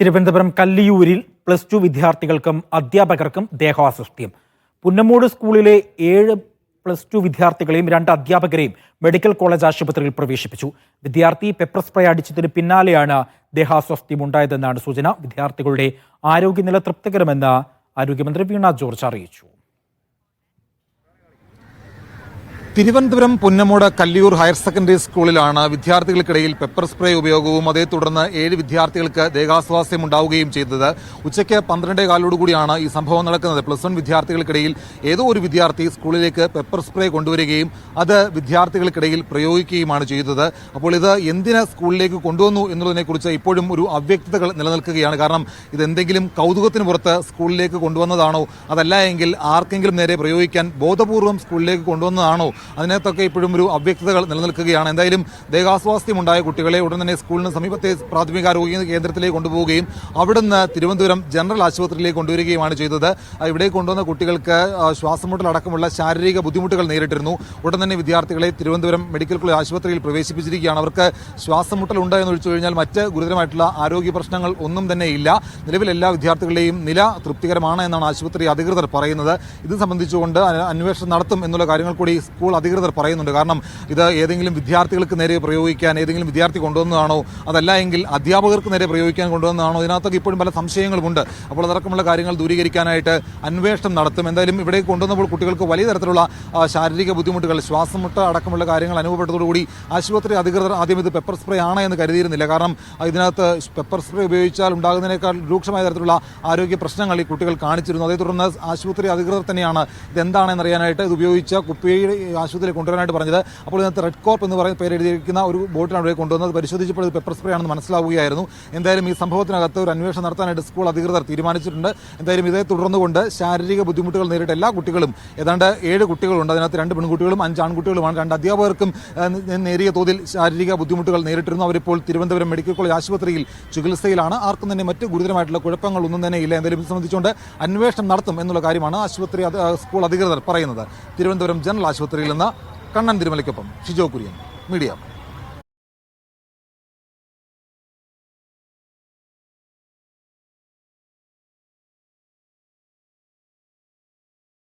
Thiruvananthapuram കല്ലിയൂരിൽ plus two വിദ്യാർത്ഥികൾക്കും അധ്യാപകർക്കും ദേഹാസ്വസ്ഥ്യം പുന്നമൂട് സ്കൂളിലെ ഏഴ് പ്ലസ് ടു വിദ്യാർത്ഥികളെയും രണ്ട് അധ്യാപകരെയും മെഡിക്കൽ കോളേജ് ആശുപത്രിയിൽ പ്രവേശിപ്പിച്ചു. വിദ്യാർത്ഥി പെപ്പർ സ്പ്രേ അടിച്ചതിന് പിന്നാലെയാണ് ദേഹാസ്വസ്ഥ്യം ഉണ്ടായതെന്നാണ് സൂചന. വിദ്യാർത്ഥികളുടെ ആരോഗ്യനില തൃപ്തികരമെന്ന് ആരോഗ്യമന്ത്രി വീണ ജോർജ് അറിയിച്ചു. തിരുവനന്തപുരം പുന്നമൂട് കല്ലിയൂർ ഹയർ സെക്കൻഡറി സ്കൂളിലാണ് വിദ്യാർത്ഥികൾക്കിടയിൽ പെപ്പർ സ്പ്രേ ഉപയോഗവും അതേ തുടർന്ന് ഏഴ് വിദ്യാർത്ഥികൾക്ക് ദേഹാസ്വാസ്യം ഉണ്ടാവുകയും ചെയ്തത്. ഉച്ചയ്ക്ക് പന്ത്രണ്ടേ കാലോടുകൂടിയാണ് ഈ സംഭവം നടക്കുന്നത്. പ്ലസ് വൺ വിദ്യാർത്ഥികൾക്കിടയിൽ ഏതോ ഒരു വിദ്യാർത്ഥി സ്കൂളിലേക്ക് പെപ്പർ സ്പ്രേ കൊണ്ടുവരികയും അത് വിദ്യാർത്ഥികൾക്കിടയിൽ പ്രയോഗിക്കുകയുമാണ് ചെയ്തത്. അപ്പോൾ ഇത് എന്തിന് സ്കൂളിലേക്ക് കൊണ്ടുവന്നു എന്നുള്ളതിനെക്കുറിച്ച് ഇപ്പോഴും ഒരു അവ്യക്തതകൾ നിലനിൽക്കുകയാണ്. കാരണം ഇത് എന്തെങ്കിലും കൗതുകത്തിന് പുറത്ത് സ്കൂളിലേക്ക് കൊണ്ടുവന്നതാണോ? അതല്ല എങ്കിൽ ആർക്കെങ്കിലും നേരെ പ്രയോഗിക്കാൻ ബോധപൂർവം സ്കൂളിലേക്ക് കൊണ്ടുവന്നതാണോ? അതിനകത്തൊക്കെ ഇപ്പോഴും ഒരു അവ്യക്തതകൾ നിലനിൽക്കുകയാണ്. എന്തായാലും ദേഹാസ്വാസ്ഥ്യമുണ്ടായ കുട്ടികളെ ഉടൻ തന്നെ സ്കൂളിന് സമീപത്തെ പ്രാഥമികാരോഗ്യ കേന്ദ്രത്തിലേക്ക് കൊണ്ടുപോവുകയും അവിടുന്ന് തിരുവനന്തപുരം ജനറൽ ആശുപത്രിയിലേക്ക് കൊണ്ടുവരികയുമാണ് ചെയ്തത്. ഇവിടെ കൊണ്ടുവന്ന കുട്ടികൾക്ക് ശ്വാസമുട്ടലടക്കമുള്ള ശാരീരിക ബുദ്ധിമുട്ടുകൾ നേരിട്ടിരുന്നു. ഉടൻ തന്നെ വിദ്യാർത്ഥികളെ തിരുവനന്തപുരം മെഡിക്കൽ കോളേജ് ആശുപത്രിയിൽ പ്രവേശിപ്പിച്ചിരിക്കുകയാണ്. അവർക്ക് ശ്വാസമുട്ടലുണ്ടോ എന്ന് ഒഴിച്ചു കഴിഞ്ഞാൽ മറ്റ് ഗുരുതരമായിട്ടുള്ള ആരോഗ്യ പ്രശ്നങ്ങൾ ഒന്നും തന്നെ ഇല്ല. നിലവിൽ എല്ലാ വിദ്യാർത്ഥികളുടെയും നില തൃപ്തികരമാണ് എന്നാണ് ആശുപത്രി അധികൃതർ പറയുന്നത്. ഇത് സംബന്ധിച്ചുകൊണ്ട് അന്വേഷണം നടത്തും എന്നുള്ള കാര്യങ്ങൾ കൂടി സ്കൂൾ അധികൃതർ പറയുന്നുണ്ട്. കാരണം ഇത് ഏതെങ്കിലും വിദ്യാർത്ഥികൾക്ക് നേരെ പ്രയോഗിക്കാൻ ഏതെങ്കിലും വിദ്യാർത്ഥി കൊണ്ടുവന്നതാണോ? അതല്ല എങ്കിൽ അധ്യാപകർക്ക് നേരെ പ്രയോഗിക്കാൻ കൊണ്ടുവന്നതാണോ? ഇതിനകത്തൊക്കെ ഇപ്പോഴും പല സംശയങ്ങളുമുണ്ട്. അപ്പോൾ അതടക്കമുള്ള കാര്യങ്ങൾ ദൂരീകരിക്കാനായിട്ട് അന്വേഷണം നടത്തും. എന്തായാലും ഇവിടെ കൊണ്ടുവന്നപ്പോൾ കുട്ടികൾക്ക് വലിയ തരത്തിലുള്ള ശാരീരിക ബുദ്ധിമുട്ടുകൾ ശ്വാസം മുട്ട അടക്കമുള്ള കാര്യങ്ങൾ അനുഭവപ്പെട്ടതോടുകൂടി ആശുപത്രി അധികൃതർ ആദ്യം ഇത് പെപ്പർ സ്പ്രേ ആണ് എന്ന് കരുതിയിരുന്നില്ല. കാരണം ഇതിനകത്ത് പെപ്പർ സ്പ്രേ ഉപയോഗിച്ചാൽ ഉണ്ടാകുന്നതിനേക്കാൾ രൂക്ഷമായ തരത്തിലുള്ള ആരോഗ്യ പ്രശ്നങ്ങൾ ഈ കുട്ടികൾ കാണിച്ചിരുന്നു. അതേ തുടർന്ന് ആശുപത്രി അധികൃതർ തന്നെയാണ് ഇതെന്താണെന്ന് അറിയാനായിട്ട് ഇത് ഉപയോഗിച്ച കുപ്പിയുടെ ആശുപത്രിയിൽ കൊണ്ടുവരാനായിട്ട് പറഞ്ഞത്. അപ്പോൾ ഇതിനകത്ത് റെഡ് കോർപ്പ് എന്ന് പറയുന്ന പേര് എഴുതിയിരിക്കുന്ന ഒരു ബോട്ടിലാണ് ഇവിടെ കൊണ്ടുവന്നത്. പരിശോധിച്ചപ്പോൾ ഇത് പെപ്പർ സ്പ്രേ ആണെന്ന് മനസ്സിലാവുകയായിരുന്നു. എന്തായാലും ഈ സംഭവത്തിനകത്ത് ഒരു അന്വേഷണം നടത്താനായിട്ട് സ്കൂൾ അധികൃതർ തീരുമാനിച്ചിട്ടുണ്ട്. എന്തായാലും ഇതേ തുടർന്നുകൊണ്ട് ശാരീരിക ബുദ്ധിമുട്ടുകൾ നേരിട്ട എല്ലാ കുട്ടികളും ഏതാണ്ട് ഏഴ് കുട്ടികളുണ്ട്. അതിനകത്ത് രണ്ട് പെൺകുട്ടികളും അഞ്ച് ആൺകുട്ടികളുമാണ്. രണ്ട് അധ്യാപകർക്കും നേരിയ തോതിൽ ശാരീരിക ബുദ്ധിമുട്ടുകൾ നേരിട്ടിരുന്നു. അവരിപ്പോൾ തിരുവനന്തപുരം മെഡിക്കൽ കോളേജ് ആശുപത്രിയിൽ ചികിത്സയിലാണ്. ആർക്കും തന്നെ മറ്റ് ഗുരുതരമായിട്ടുള്ള കുഴപ്പങ്ങളൊന്നും തന്നെ ഇല്ല. എന്തായാലും ഇത് സംബന്ധിച്ചുകൊണ്ട് അന്വേഷണം നടത്തും എന്നുള്ള കാര്യമാണ് ആശുപത്രി സ്കൂൾ അധികൃതർ പറയുന്നത്. തിരുവനന്തപുരം ജനറൽ ആശുപത്രിയിൽ നിന്ന് കണ്ണൻ തിരുമലയ്ക്കൊപ്പം ഷിജോ കുര്യൻ മീഡിയ.